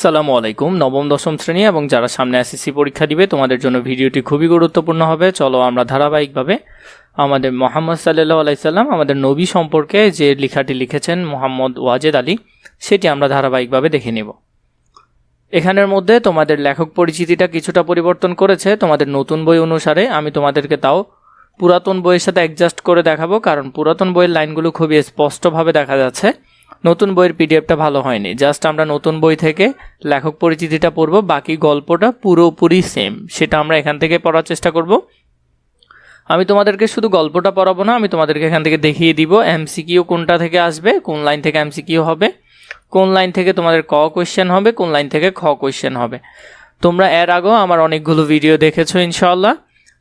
আসসালামু আলাইকুম। নবম, দশম শ্রেণি এবং যারা সামনে এসএসসি পরীক্ষা দিবে, তোমাদের জন্য ভিডিওটি খুবই গুরুত্বপূর্ণ হবে। চলো আমরা ধারাবাহিকভাবে আমাদের মোহাম্মদ সাল্লাহ আলাইসাল্লাম আমাদের নবী সম্পর্কে যে লেখাটি লিখেছেন মোহাম্মদ ওয়াজেদ আলী, সেটি আমরা ধারাবাহিকভাবে দেখে নেব। এখানের মধ্যে তোমাদের লেখক পরিচিতিটা কিছুটা পরিবর্তন করেছে। তোমাদের নতুন বই অনুসারে আমি তোমাদেরকে তাও পুরাতন বইয়ের সাথে অ্যাডজাস্ট করে দেখাবো, কারণ পুরাতন বইয়ের লাইনগুলো খুবই স্পষ্টভাবে দেখা যাচ্ছে। নতুন বইয়ের পিডিএফটা ভালো হয়নি। জাস্ট আমরা নতুন বই থেকে লেখক পরিচিতিটা পড়ব, বাকি গল্পটা পুরোপুরি সেম সেটা আমরা এখান থেকে পড়ার চেষ্টা করব। আমি তোমাদেরকে শুধু গল্পটা পড়াবো না, আমি তোমাদেরকে এখান থেকে দেখিয়ে দিব এমসিকিউ কোনটা থেকে আসবে, কোন লাইন থেকে এমসিকিউ হবে, কোন লাইন থেকে তোমাদের ক কোয়েশ্চেন হবে, কোন লাইন থেকে খ কোয়েশ্চেন হবে। তোমরা এর আগেও আমার অনেকগুলো ভিডিও দেখেছ ইনশাল্লাহ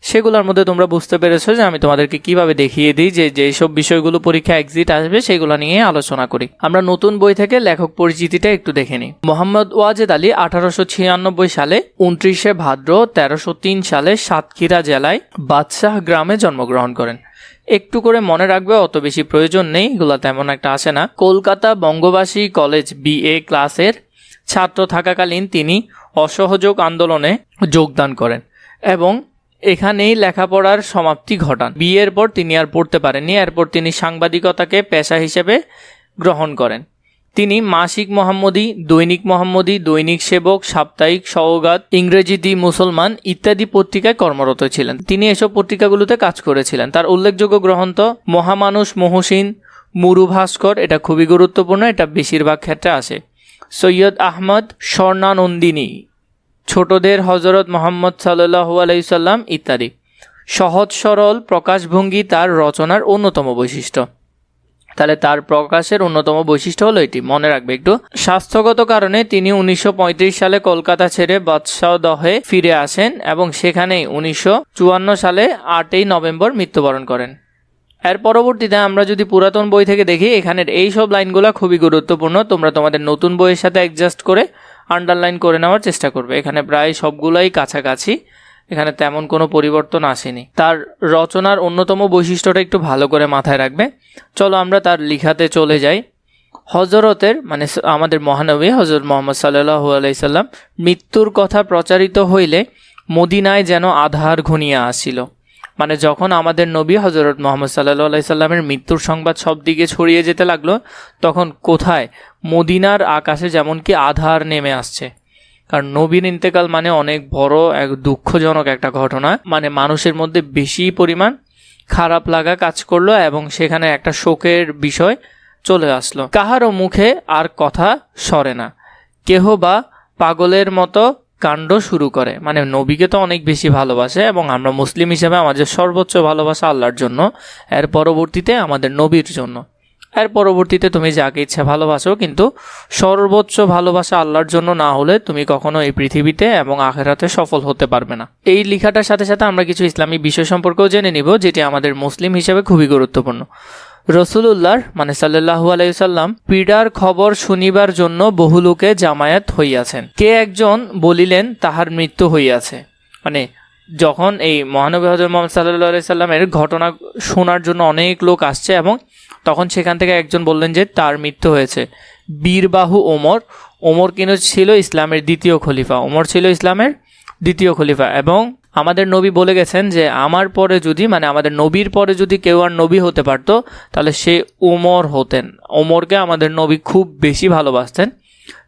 সেগুলোর মধ্যে তোমরা বুঝতে পেরেছ যে আমি তোমাদেরকে কীভাবে দেখিয়ে দিই যে যেসব বিষয়গুলো পরীক্ষা এক্সিট আসবে, সেগুলো নিয়ে আলোচনা করি। আমরা নতুন বই থেকে লেখক পরিচিতিটা একটু দেখে নিই। মোহাম্মদ ওয়াজেদ আলী আঠারোশো ছিয়ানব্বই সালে উনত্রিশে ভাদ্র তেরোশো তিন সালে সাতক্ষীরা জেলায় বাদশাহ গ্রামে জন্মগ্রহণ করেন। একটু করে মনে রাখবে, অত বেশি প্রয়োজন নেই, এগুলো তেমন একটা আসে না। কলকাতা বঙ্গবাসী কলেজ বিএ ক্লাসের ছাত্র থাকাকালীন তিনি অসহযোগ আন্দোলনে যোগদান করেন এবং এখানেই লেখাপড়ার সমাপ্তি ঘটান। বিয়ের পর তিনি আর পড়তে পারেননি, এরপর তিনি সাংবাদিকতাকে পেশা হিসেবে গ্রহণ করেন। তিনি মাসিক মোহাম্মদী, দৈনিক মোহাম্মদী, দৈনিক সেবক, সাপ্তাহিক সওগাত, ইংরেজি দি মুসলমান ইত্যাদি পত্রিকায় কর্মরত ছিলেন। তিনি এসব পত্রিকাগুলোতে কাজ করেছিলেন। তার উল্লেখযোগ্য গ্রন্থ মহামানুষ মহসিন, মুরু ভাস্কর, এটা খুবই গুরুত্বপূর্ণ, এটা বেশিরভাগ ক্ষেত্রে আসে। সৈয়দ আহমদ স্বর্ণানন্দিনী। ছোটদের হজরত মোহাম্মদ সাল্লাহু আলাইসাল্লাম ইত্যাদি। সহজ সরল প্রকাশভঙ্গি তার রচনার অন্যতম বৈশিষ্ট্য। তাহলে তার প্রকাশের অন্যতম বৈশিষ্ট্য হলো এটি, মনে রাখবে একটু। স্বাস্থ্যগত কারণে তিনি উনিশশো পঁয়ত্রিশ সালে কলকাতা ছেড়ে বাদশাহদহে ফিরে আসেন এবং সেখানেই উনিশশো চুয়ান্ন সালে আটই নভেম্বর মৃত্যুবরণ করেন। এর পরবর্তীতে আমরা যদি পুরাতন বই থেকে দেখি, এখানের এই সব লাইনগুলো খুবই গুরুত্বপূর্ণ। তোমরা তোমাদের নতুন বইয়ের সাথে অ্যাডজাস্ট করে আন্ডারলাইন করে নেওয়ার চেষ্টা করবে। এখানে প্রায় সবগুলোই কাছাকাছি। এখানে তেমন কোনো পরিবর্তন আসেনি। তার রচনার অন্যতম বৈশিষ্ট্যটা একটু ভালো করে মাথায় রাখবে। চলো আমরা তার লিখাতে চলে যাই। হজরতের মানে আমাদের মহানবী হজরত মোহাম্মদ সাল্লাহ আলাইসাল্লাম মৃত্যুর কথা প্রচারিত হইলে মদিনায় যেন আধার ঘনিয়া আসিল। মানে যখন আমাদের নবী হজরত মোহাম্মদ সাল্লাহ আলাইসাল্লামের মৃত্যুর সংবাদ সব দিকে ছড়িয়ে যেতে লাগল, তখন কোথায়? মদিনার আকাশে যেমন কি আধার নেমে আসছে। কারণ নবীন ইন্তেকাল মানে অনেক বড় এক দুঃখজনক একটা ঘটনা। মানে মানুষের মধ্যে বেশি পরিমাণ খারাপ লাগা কাজ করল এবং সেখানে একটা শোকের বিষয় চলে আসলো। কাহারও মুখে আর কথা সরে না। কেহ বা পাগলের মতো কাণ্ড শুরু করে। মানে নবীকে তো অনেক বেশি ভালোবাসে এবং আমরা মুসলিম হিসেবে আমাদের সর্বোচ্চ ভালোবাসা আল্লাহর জন্য, এর পরবর্তীতে আমাদের নবীর জন্য। এর পরবর্তীতে তুমি যাকে ইচ্ছা ভালোবাসো, কিন্তু সর্বোচ্চ ভালোবাসা আল্লাহর জন্য না হলে তুমি কখনো এই পৃথিবীতে এবং আখেরাতে সফল হতে পারবে না। এই লেখাটার সাথে সাথে আমরা কিছু ইসলামী বিষয় সম্পর্কেও জেনে নিব, যেটি আমাদের মুসলিম হিসেবে খুবই গুরুত্বপূর্ণ। রসুলুল্লাহর মানে সাল্লাহু আলাইসাল্লাম পীড়ার খবর শুনিবার জন্য বহু লোকে জামায়াত হইয়াছেন। কে একজন বলিলেন, তাহার মৃত্যু হইয়াছে। মানে যখন এই মহানবী হজর মোহাম্মদ সাল্লাহ সাল্লামের ঘটনা শোনার জন্য অনেক লোক আসছে এবং তখন সেখান থেকে একজন বললেন যে, তার মৃত্যু হয়েছে। বীরবাহু ওমর। ওমর কিন্তু ছিল ইসলামের দ্বিতীয় খলিফা। ওমর ছিল ইসলামের দ্বিতীয় খলিফা এবং আমাদের নবী বলে গেছেন যে, আমার পরে যদি মানে আমাদের নবীর পরে যদি কেউ আর নবী হতে পারতো, তাহলে সে ওমর হতেন। ওমরকে আমাদের নবী খুব বেশি ভালোবাসতেন।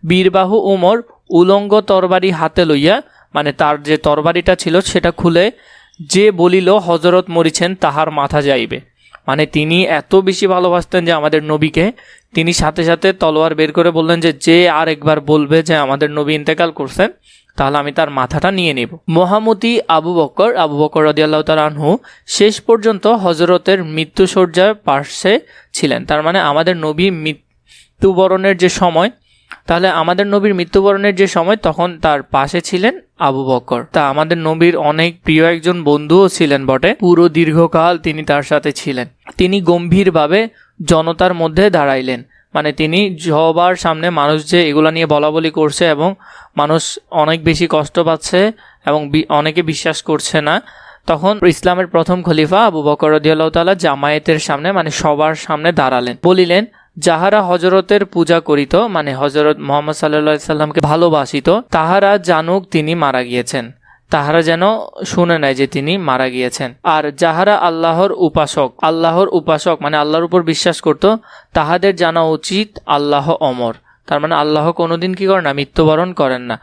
বীরবাহু উমর উলঙ্গ তরবারি হাতে লইয়া মানে তার যে তরবারিটা ছিল সেটা খুলে যে বলিল হজরত মরিছেন, তাহার মাথা যাইবে। মানে তিনি এত বেশি ভালোবাসতেন যে আমাদের নবীকে, তিনি সাথে সাথে তলোয়ার বের করে বললেন যে যে আর একবার বলবে যে আমাদের নবী ইন্তেকাল করছেন, তাহলে আমি তার মাথাটা নিয়ে নেব। মহামতি আবু বকর আবু বকর রদিয়াল্লাহ আনহু শেষ পর্যন্ত হজরতের মৃত্যুসজ্জার পার্শ্বে ছিলেন। তার মানে আমাদের নবী মৃত্যুবরণের যে সময় তাহলে আমাদের নবীর মৃত্যুবরণের যে সময়, তখন তার পাশে ছিলেন আবু বকর তা আমাদের নবীর অনেক প্রিয় একজন বন্ধুও ছিলেন বটে। পুরো দীর্ঘকাল তিনি তার সাথে ছিলেন। তিনি গম্ভীরভাবে জনতার মধ্যে দাঁড়াইলেন। মানে তিনি সবার সামনে মানুষ যে এগুলা নিয়ে বলা বলি করছে এবং মানুষ অনেক বেশি কষ্ট পাচ্ছে এবং অনেকে বিশ্বাস করছে না, তখন ইসলামের প্রথম খলিফা আবু বকর রদিয়াল্লাহ তালা জামায়াতের সামনে মানে সবার সামনে দাঁড়ালেন। বলিলেন যাহারা হজরতের পূজা করিত মানে হজরত মোহাম্মদ সাল্লা সাল্লামকে ভালোবাসিত, তাহারা জানুক তিনি মারা গিয়েছেন। তাহারা যেন শুনে নেয় যে তিনি মারা গিয়েছেন। আর যাহারা আল্লাহর উপাসক আল্লাহর উপাসক মানে আল্লাহর উপর বিশ্বাস করত, তাহাদের জানা উচিত আল্লাহ অমর। তার মানে আল্লাহ কোনোদিন কি করেন না, মৃত্যুবরণ করেন না।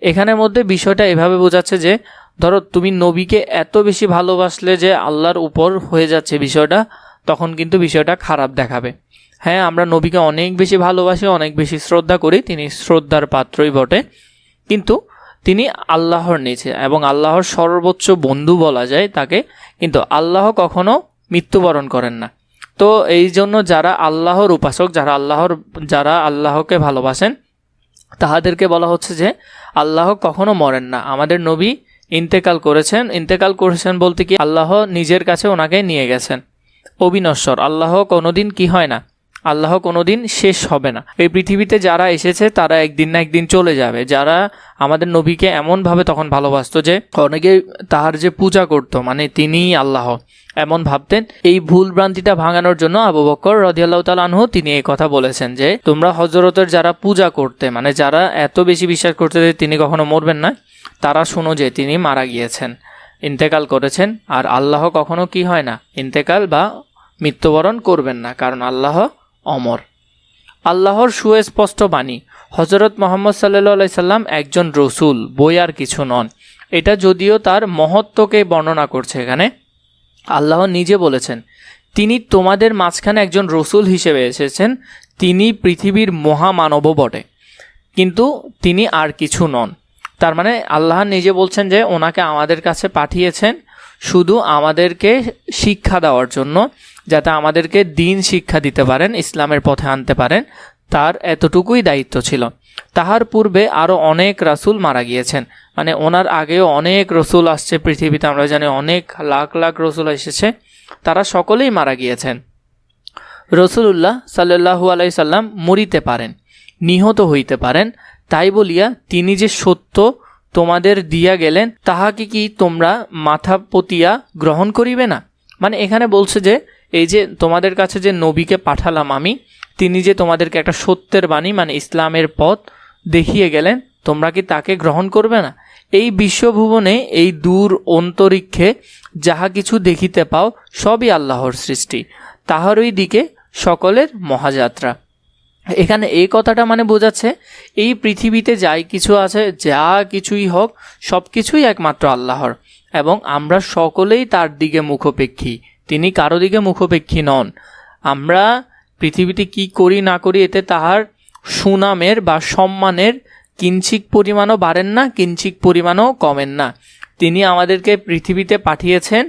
এখানের মধ্যে বিষয়টা এভাবে বোঝাচ্ছে যে, ধরো তুমি নবীকে এত বেশি ভালোবাসলে যে আল্লাহর উপর হয়ে যাচ্ছে বিষয়টা, তখন কিন্তু বিষয়টা খারাপ দেখাবে। হ্যাঁ আমরা নবীকে অনেক বেশি ভালোবাসি, অনেক বেশি শ্রদ্ধা করি, তিনি শ্রদ্ধার পাত্রই বটে। কিন্তু তিনি আল্লাহর নিচে এবং আল্লাহর সর্বোচ্চ বন্ধু বলা যায় তাকে, কিন্তু আল্লাহ কখনো মৃত্যুবরণ করেন না। তো এই জন্য যারা আল্লাহর উপাসক, যারা আল্লাহর, যারা আল্লাহকে ভালোবাসেন, তাহাদেরকে বলা হচ্ছে যে, আল্লাহ কখনো মরেন না। আমাদের নবী ইন্তেকাল করেছেন। ইন্তেকাল করেছেন বলতে কি, আল্লাহ নিজের কাছে ওনাকে নিয়ে গেছেন। অবিনশ্বর, আল্লাহ কোনোদিন কি হয় না? আল্লাহ কোনোদিন শেষ হবে না। এই পৃথিবীতে যারা এসেছে, তারা একদিন না একদিন চলে যাবে। যারা আমাদের নবীকে এমনভাবে তখন ভালোবাসতো যে, অনেকে তাহার যে পূজা করতো মানে তিনিই আল্লাহ। এমন ভাবতেন। এই ভুল ভ্রান্তিটা ভাঙানোর জন্য আবু বকর রদিয়াল্লাহ তালানহু তিনি এই কথা বলেছেন যে, তোমরা হজরতের যারা পূজা করতে মানে যারা এত বেশি বিশ্বাস করতে যে, তিনি কখনো মরবেন না, তারা শুনো যে, তিনি মারা গিয়েছেন, ইন্তেকাল করেছেন, আর আল্লাহ কখনো কি হয় না, ইন্তেকাল বা মৃত্যুবরণ করবেন না, কারণ আল্লাহ অমর। আল্লাহর সুস্পষ্ট বাণী হজরত মোহাম্মদ সাল্লাহ সাল্লাম একজন রসুল, বই আর কিছু নন। এটা যদিও তার মহত্বকে বর্ণনা করছে এখানে। আল্লাহ নিজে বলেছেন, তিনি তোমাদের মাঝখানে একজন রসুল হিসেবে এসেছেন, তিনি পৃথিবীর মহামানব বটে কিন্তু তিনি আর কিছু নন। তার মানে আল্লাহ নিজে বলছেন যে, ওনাকে আমাদের কাছে পাঠিয়েছেন শুধু আমাদেরকে শিক্ষা দেওয়ার জন্য, যাতে আমাদেরকে দিন শিক্ষা দিতে পারেন, ইসলামের পথে আনতে পারেন, তার এতটুকুই দায়িত্ব ছিল। তাহার পূর্বে আরও অনেক রাসুল মারা গিয়েছেন। মানে ওনার আগেও অনেক রসুল আসছে পৃথিবীতে, আমরা জানি অনেক লাখ লাখ রসুল এসেছে, তারা সকলেই মারা গিয়েছেন। রসুল্লাহ সাল্লু আলাই সাল্লাম মরিতে পারেন, নিহত হইতে পারেন, তাই বলিয়া তিনি যে সত্য তোমাদের দিয়া গেলেন, তাহাকে কি তোমরা মাথা পতিয়া গ্রহণ করিবে না? মানে এখানে বলছে যে, এই যে তোমাদের কাছে যে নবীকে পাঠালাম আমি, তিনি যে তোমাদেরকে একটা সত্যের বাণী মানে ইসলামের পথ দেখিয়ে গেলেন, তোমরা কি তাকে গ্রহণ করবে না? এই বিশ্বভুবনে, এই দূর অন্তরিক্ষে যাহা কিছু দেখিতে পাও, সবই আল্লাহর সৃষ্টি। তাহারই দিকে সকলের মহাযাত্রা। এখানে এই কথাটা মানে বোঝাচ্ছে, এই পৃথিবীতে যাই কিছু আছে, যা কিছুই হোক সব কিছুই একমাত্র আল্লাহর, এবং আমরা সকলেই তার দিকে মুখোপেক্ষী। তিনি কারও দিকে মুখোপেক্ষী নন। আমরা পৃথিবীতে কি করি না করি এতে তাহার সুনামের বা সম্মানের কিঞ্চিক পরিমাণও বাড়েন না, কিঞ্চিক পরিমাণও কমেন না। তিনি আমাদেরকে পৃথিবীতে পাঠিয়েছেন,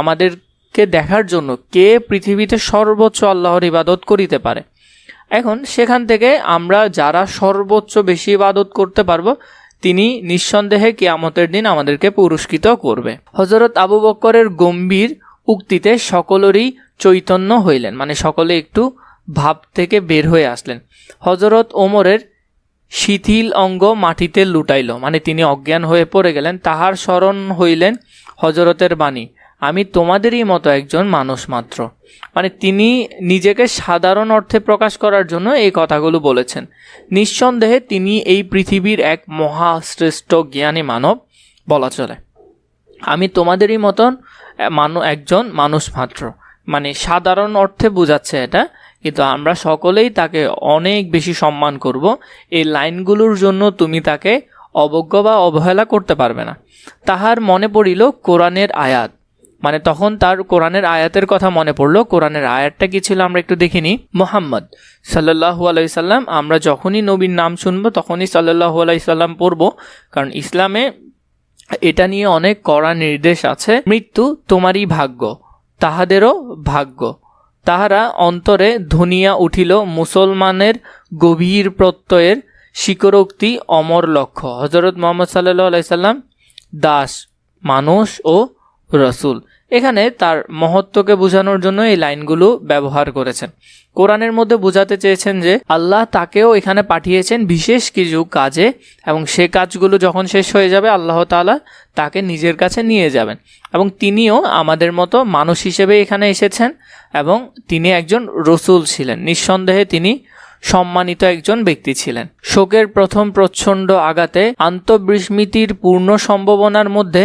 আমাদেরকে দেখার জন্য কে পৃথিবীতে সর্বোচ্চ আল্লাহর ইবাদত করিতে পারে। এখন সেখান থেকে আমরা যারা সর্বোচ্চ বেশি ইবাদত করতে পারব, তিনি নিঃসন্দেহে কিয়ামতের দিন আমাদেরকে পুরস্কৃত করবে। হজরত আবু বক্করের গম্ভীর উক্তিতে সকলেরই চৈতন্য হইলেন মানে সকলে একটু ভাব থেকে বের হয়ে আসলেন। হজরত ওমরের শিথিল অঙ্গ মাটিতে লুটাইল মানে তিনি অজ্ঞান হয়ে পড়ে গেলেন, তাহার স্মরণ হইলেন হজরতের বাণী। আমি তোমাদেরই মতো একজন মানুষ মাত্র। মানে তিনি নিজেকে সাধারণ অর্থে প্রকাশ করার জন্য এই কথাগুলো বলেছেন। নিঃসন্দেহে তিনি এই পৃথিবীর এক মহাশ্রেষ্ঠ জ্ঞানী মানব বলা চলে। আমি তোমাদেরই মতন মানু, একজন মানুষ মাত্র। মানে সাধারণ অর্থে বোঝাচ্ছে এটা, কিন্তু আমরা সকলেই তাকে অনেক বেশি সম্মান করব। এই লাইনগুলোর জন্য তুমি তাকে অবজ্ঞ বা অবহেলা করতে পারবে না। তাহার মনে পড়িল কোরআনের আয়াত। মানে তখন তার কোরআনের আয়াতের কথা মনে পড়ল। কোরআনের আয়াতটা কি ছিল আমরা একটু দেখিনি মোহাম্মদ সাল্লাহু আলাইসাল্লাম আমরা যখনই নবীর নাম শুনব তখনই সাল্লাহু আলাইসাল্লাম পড়ব। কারণ ইসলামে এটা নিয়ে অনেক কড়া নির্দেশ আছে। মৃত্যু তোমারই ভাগ্য, তাহাদেরও ভাগ্য। তাহারা অন্তরে ধনিয়া উঠিল মুসলমানের গভীর প্রত্যয়ের স্বীকারোক্তি অমর লক্ষ্য। হজরত মোহাম্মদ সাল্লাহ আলাইসাল্লাম দাস, মানুষ ও রসুল। এখানে তার মহত্বকে বোঝানোর জন্য এই লাইনগুলো ব্যবহার করেছেন। কোরআনের মধ্যে বোঝাতে চেয়েছেন যে, আল্লাহ তাকেও এখানে পাঠিয়েছেন বিশেষ কিছু কাজে এবং সে কাজগুলো যখন শেষ হয়ে যাবে, আল্লাহ তাআলা তাকে নিজের কাছে নিয়ে যাবেন। এবং তিনিও আমাদের মতো মানুষ হিসেবে এখানে এসেছেন এবং তিনি একজন রসুল ছিলেন। নিঃসন্দেহে তিনি সম্মানিত একজন ব্যক্তি ছিলেন। শোকের প্রথম প্রচ্ছণ্ড আঘাতে আন্তঃবিস্মৃতির পূর্ণ সম্ভাবনার মধ্যে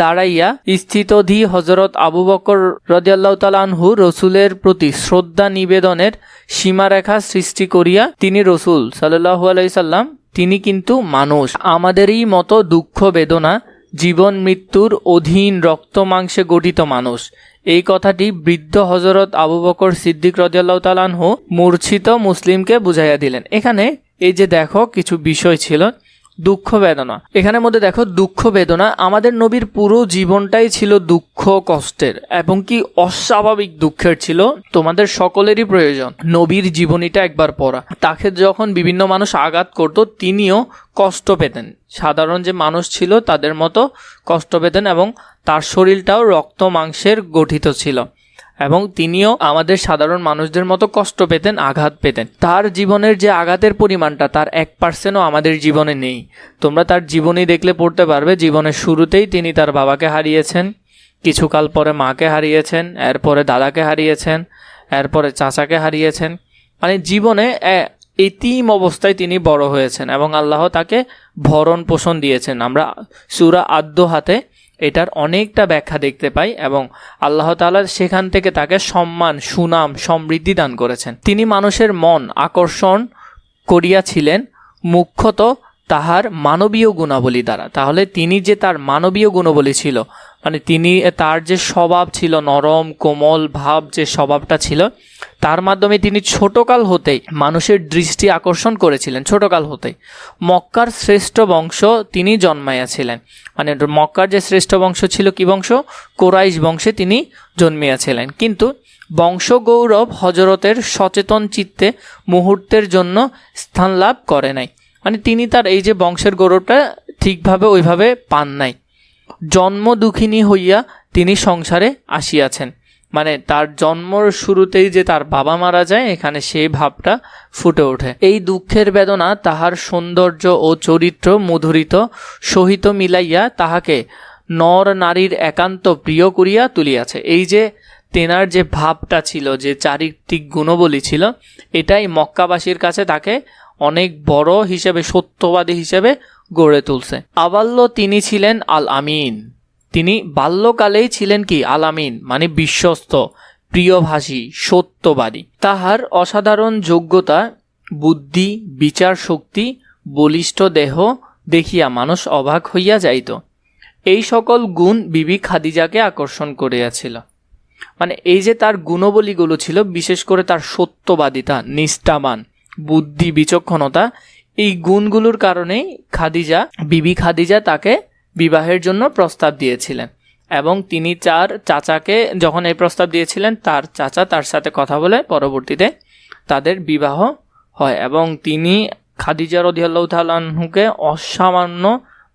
দাঁড়াইয়া স্থিতধি হজরত আবু বকর রদিয়াল্লাহ তালানহু রসুলের প্রতি শ্রদ্ধা নিবেদনের সীমারেখা সৃষ্টি করিয়া তিনি রসুল সাল্লাহু আলাইসাল্লাম তিনি কিন্তু মানুষ। আমাদেরই মতো দুঃখ বেদনা, জীবন মৃত্যুর অধীন রক্ত মাংসে গঠিত মানুষ। এই কথাটি বৃদ্ধ হজরত আবু বকর সিদ্দিক রদিয়াল্লাহ তালানহু মূর্ছিত মুসলিমকে বুঝাইয়া দিলেন। এখানে এই যে দেখো, কিছু বিষয় ছিল। দুঃখ বেদনা। এখানের মধ্যে দেখো, দুঃখ বেদনা আমাদের নবীর পুরো জীবনটাই ছিল দুঃখ, কষ্টের এবং কি অস্বাভাবিক দুঃখের ছিল। তোমাদের সকলেরই প্রয়োজন নবীর জীবনীটা একবার পড়া। তাকে যখন বিভিন্ন মানুষ আঘাত করত, তিনিও কষ্ট পেতেন। সাধারণ যে মানুষ ছিল, তাদের মতো কষ্ট পেতেন এবং তার শরীরটাও রক্ত মাংসের গঠিত ছিল। এবং তিনিও আমাদের সাধারণ মানুষদের মতো কষ্ট পেতেন, আঘাত পেতেন। তার জীবনের যে আঘাতের পরিমাণটা, তার এক পার্সেন্টও আমাদের জীবনে নেই। তোমরা তার জীবনী দেখলে পড়তে পারবে, জীবনের শুরুতেই তিনি তার বাবাকে হারিয়েছেন, কিছুকাল পরে মাকে হারিয়েছেন, এরপরে দাদাকে হারিয়েছেন, এরপরে চাচাকে হারিয়েছেন। মানে জীবনে এতিম অবস্থায় তিনি বড় হয়েছেন এবং আল্লাহ তাকে ভরণ পোষণ দিয়েছেন। আমরা সুরা আদ্য হাতে এটার অনেকটা ব্যাখ্যা দেখতে পাই এবং আল্লাহ তাআলা সেখান থেকে তাকে সম্মান, সুনাম, সমৃদ্ধি দান করেছেন। তিনি মানুষের মন আকর্ষণ করিয়াছিলেন, মুখ্যত তাহার মানবীয় গুণাবলী দ্বারা। তাহলে তিনি যে তার মানবীয় গুণাবলী ছিল মানে তিনি তার যে স্বভাব ছিল, নরম, কোমল ভাব যে স্বভাবটা ছিল, তার মাধ্যমে তিনি ছোটকাল হতেই মানুষের দৃষ্টি আকর্ষণ করেছিলেন, ছোটকাল হতেই। মক্কার শ্রেষ্ঠ বংশ তিনি জন্মাইয়াছিলেন। মানে মক্কার যে শ্রেষ্ঠ বংশ ছিল কি বংশ? কোরাইশ বংশে তিনি জন্মিয়াছিলেন। কিন্তু বংশগৌরব হজরতের সচেতন চিত্তে মুহূর্তের জন্য স্থান লাভ করে নাই। মানে তিনি তার এই যে বংশের গৌরবটা ঠিকভাবে ওইভাবে পান নাই। জন্ম দুঃখিনী হইয়া তিনি সংসারে আসিয়াছেন। মানে তার জন্মর শুরুতেই যে তার বাবা মারা যায়, এখানে সেই ভাবটা ফুটে ওঠে। এই দুঃখের বেদনা তাহার সৌন্দর্য ও চরিত্র মধুরিত সহিত মিলাইয়া তাহাকে নর নারীর একান্ত প্রিয় করিয়া তুলিয়াছে। এই যে তেনার যে ভাবটা ছিল, যে চারিত্রিক গুণবলী ছিল, এটাই মক্কাবাসীর কাছে তাকে অনেক বড় হিসেবে, সত্যবাদী হিসেবে গড়ে তুলছে। আবাল্য তিনি ছিলেন আল আমিন তিনি বাল্যকালেই ছিলেন কি? আল আমিন মানে বিশ্বস্ত, প্রিয়ভাষী, সত্যবাদী। তাহার অসাধারণ যোগ্যতা, বুদ্ধি, বিচার শক্তি, বলিষ্ঠ দেহ দেখিয়া মানুষ অবাক হইয়া যাইত। এই সকল গুণ বিবি খাদিজাকে আকর্ষণ করিয়াছিল। মানে এই যে তার গুণবলীগুলো ছিল, বিশেষ করে তার সত্যবাদিতা, নিষ্ঠাবান বুদ্ধি বিচক্ষণতা, এই গুণগুলোর কারণেই খাদিজা, বিবি খাদিজা তাকে বিবাহের জন্য প্রস্তাব দিয়েছিলেন এবং তিনি চার চাচাকে যখন এই প্রস্তাব দিয়েছিলেন, তার চাচা তার সাথে কথা বলে পরবর্তীতে তাদের বিবাহ হয় এবং তিনি খাদিজা রদিয়াল্লাহ তালাহুকে অসামান্য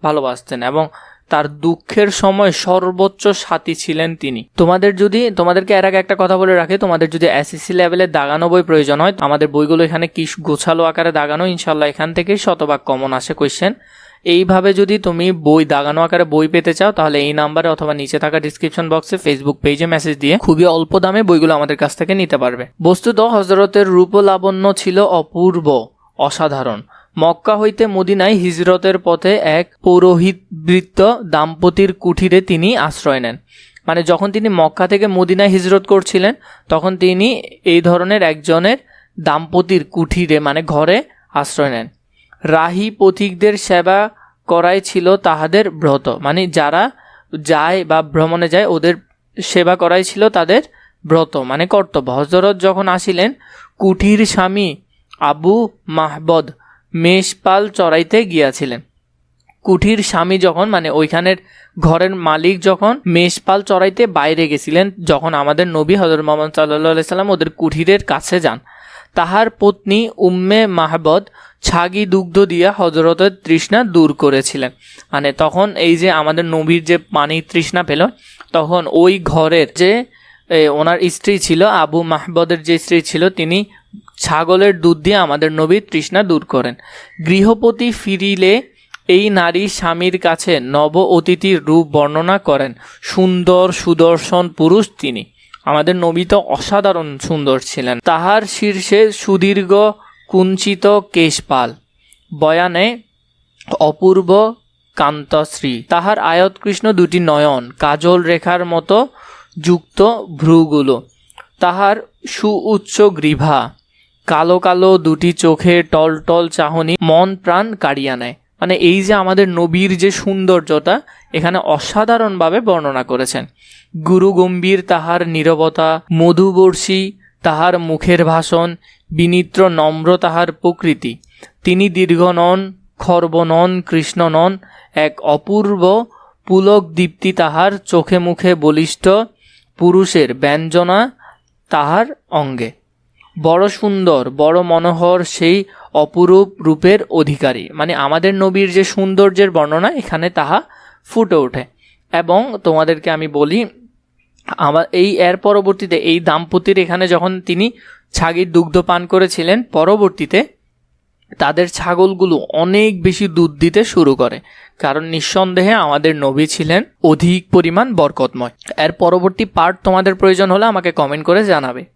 ভালোবাসতেন এবং তার দুঃখের সময় সর্বোচ্চ সাথী ছিলেন তিনি। তোমাদের যদি, তোমাদেরকে এর আগে একটা কথা বলে রাখি, তোমাদের যদি এসএসসি লেভেলে দাগানো বই প্রয়োজন হয় আমাদের বইগুলো এখানে কি গোছালো আকারে দাগানো ইনশাল্লাহ এখান থেকেই শতভাগ কমন আসে কোয়েশ্চেন এইভাবে যদি তুমি বই, দাগানো আকারে বই পেতে চাও, তাহলে এই নাম্বারে অথবা নিচে থাকা ডিসক্রিপশন বক্সে ফেসবুক পেজে মেসেজ দিয়ে খুবই অল্প দামে বইগুলো আমাদের কাছ থেকে নিতে পারবে। বস্তুত হজরতের রূপ লাবণ্য ছিল অপূর্ব, অসাধারণ। মক্কা হইতে মদিনায় হিজরতের পথে এক পৌরোহিত বৃত্ত দাম্পতির কুঠিরে তিনি আশ্রয় নেন। মানে যখন তিনি মক্কা থেকে মদিনায় হিজরত করছিলেন, তখন তিনি এই ধরনের একজনের দাম্পতির কুঠিরে মানে ঘরে আশ্রয় নেন। রাহি পথিকদের সেবা করাই ছিল তাহাদের ব্রত। মানে যারা যায় বা ভ্রমণে যায়, ওদের সেবা করাই ছিল তাদের ব্রত মানে কর্তব্য। হজরত যখন আসিলেন, কুঠির স্বামী আবু মাহবদ মেষপাল চড়াইতে গিয়াছিলেন। কুঠির স্বামী যখন মানে ওইখানের ঘরের মালিক যখন মেষপাল চড়াইতে বাইরে গেছিলেন, যখন আমাদের নবী হজর মোহাম্মদ সাল্লাহ সাল্লাম ওদের কুঠিরের কাছে যান, তাহার পত্নী উম্মে মাহবদ ছাগি দুগ্ধ দিয়া হজরতের তৃষ্ণা দূর করেছিলেন। মানে তখন এই যে আমাদের নবীর যে পানির তৃষ্ণা পেল, তখন ওই ঘরের যে ওনার স্ত্রী ছিল, আবু মাহবদের যে স্ত্রী ছিল, তিনি ছাগলের দুধ দিয়ে আমাদের নবীর তৃষ্ণা দূর করেন। গৃহপতি ফিরিলে এই নারী স্বামীর কাছে নব অতিথির রূপ বর্ণনা করেন। সুন্দর সুদর্শন পুরুষ তিনি। আমাদের নবী তো অসাধারণ সুন্দর ছিলেন। তাহার শীর্ষে সুদীর্ঘ কুঞ্চিত কেশপাল, বয়ানে অপূর্ব কান্তশ্রী। তাহার আয়তকৃষ্ণ দুটি নয়ন, কাজল রেখার মতো যুক্ত ভ্রুগুলো। তাহার সুউচ্চ গ্রীভা কালো কালো দুটি চোখে টল টল চাহনি মন প্রাণ কাড়িয়া নেয়। মানে এই যে আমাদের নবীর যে সৌন্দর্যটা এখানে অসাধারণভাবে বর্ণনা করেছেন। গুরু গম্ভীর তাহার নীরবতা, মধুবর্ষী তাহার মুখের ভাষণ, বিনিত্র নম্র তাহার প্রকৃতি। তিনি দীর্ঘ নন, খর্ব নন, কৃষ্ণ নন, এক অপূর্ব পুলক দীপ্তি তাহার চোখে মুখে বলিষ্ঠ পুরুষের ব্যঞ্জনা তাহার অঙ্গে। বড় সুন্দর, বড় মনোহর সেই অপরূপ রূপের অধিকারী। মানে আমাদের নবীর যে সৌন্দর্যের বর্ণনা, এখানে তাহা ফুটে ওঠে। এবং তোমাদেরকে আমি বলি আমার এই, এর পরবর্তীতে এই দাম্পতির এখানে যখন তিনি ছাগির দুগ্ধ পান করেছিলেন, পরবর্তীতে তাদের ছাগলগুলো অনেক বেশি দুধ দিতে শুরু করে। কারণ নিঃসন্দেহে আমাদের নবী ছিলেন অধিক পরিমাণ বরকতময়। এর পরবর্তী পার্ট তোমাদের প্রয়োজন হলে আমাকে কমেন্ট করে জানাবে।